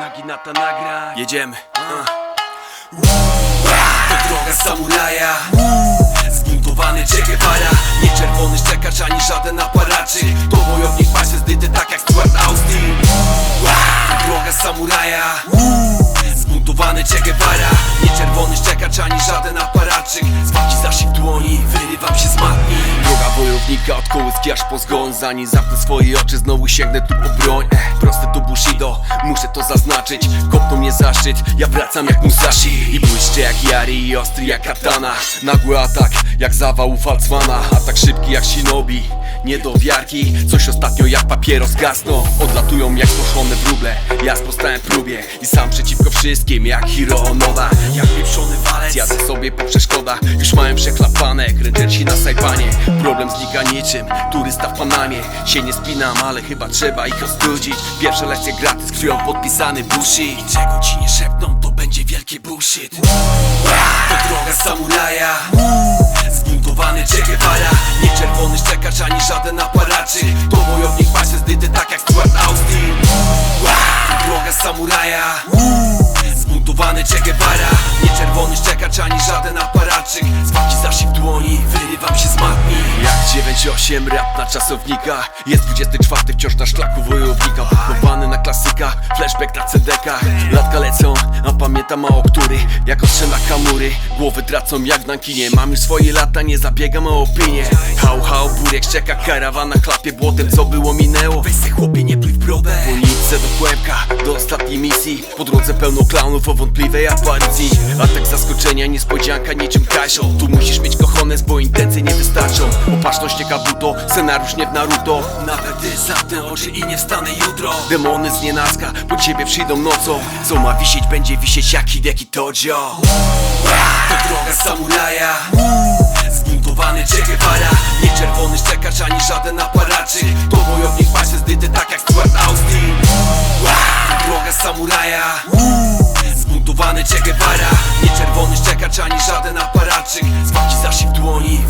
Naginata nagraj Jedziemy. A. To droga samuraja. Zbuntowany Che Guevara. Nie czerwony szczekacz ani żaden aparaczyk. To wojownik państwa zdyty tak jak Stuart Austin. To droga samuraja. Zbuntowany Che Guevara Wojownika od kołyski aż po zgon Zanim zamknę swoje oczy znowu sięgnę tu po broń. Eh, Proste tu Bushido, muszę to zaznaczyć. Kopnął mnie zaszczyt, ja wracam jak Musashi. I błyszczę jak Yari i ostry jak katana. Nagły atak, jak zawał u Falcmana Atak szybki jak Shinobi nie do wiarki, coś ostatnio jak papieros gasno Odlatują jak poszone wróble. Ja sprostałem próbie i sam przeciwko wszystkim Jak Onoda Jak pieprzony walec. Jadę sobie po przeszkodach, już mają przeklapane Kręcersi na sajpanie, problem znika niczym Turysta w Panamie, się nie spinam Ale chyba trzeba ich ostudzić. Pierwsze lekcje gratis, krwią podpisany Bushi I czego ci nie szepną, to będzie wielkie bullshit. To droga samuraja 38 rap na czasownikach Jest 24 wciąż na szlaku wojownika. Pochowany na klasyka, flashback na cedekach Latka lecą, a pamiętam mało który. Jak ostrzela kamury, głowy tracą jak w nankinie. Mam już swoje lata, nie zabiegam o opinię Hał, hał, burek szczeka karawana chlapie błotem. Co było minęło, weź chłopie nie pluj w brodę. Ulicę do kłębka, do ostatniej misji. Po drodze pełno klaunów o wątpliwej aparycji. Atak zaskoczenia, niespodzianka niczym Kajsio Tu musisz mieć kochones, bo intencje nie wystarczą. Opatrzność nie kabuto, scenariusz nie w Naruto. Nawet gdy zamknę oczy i nie wstanę jutro. Demony z nienacka, po ciebie przyjdą nocą. Co ma wisieć, będzie wisieć jak Hideki Tojo To droga samuraja. Zbuntowany Che Guevara. Nie czerwony szczekacz ani żaden aparaczyk To wojownik państwa zdyty tak jak Stuart Austin. To droga samuraja. Zbuntowany Che Guevara. Nie czerwony szczekacz ani żaden aparaczyk. Z walki zasięg dłoni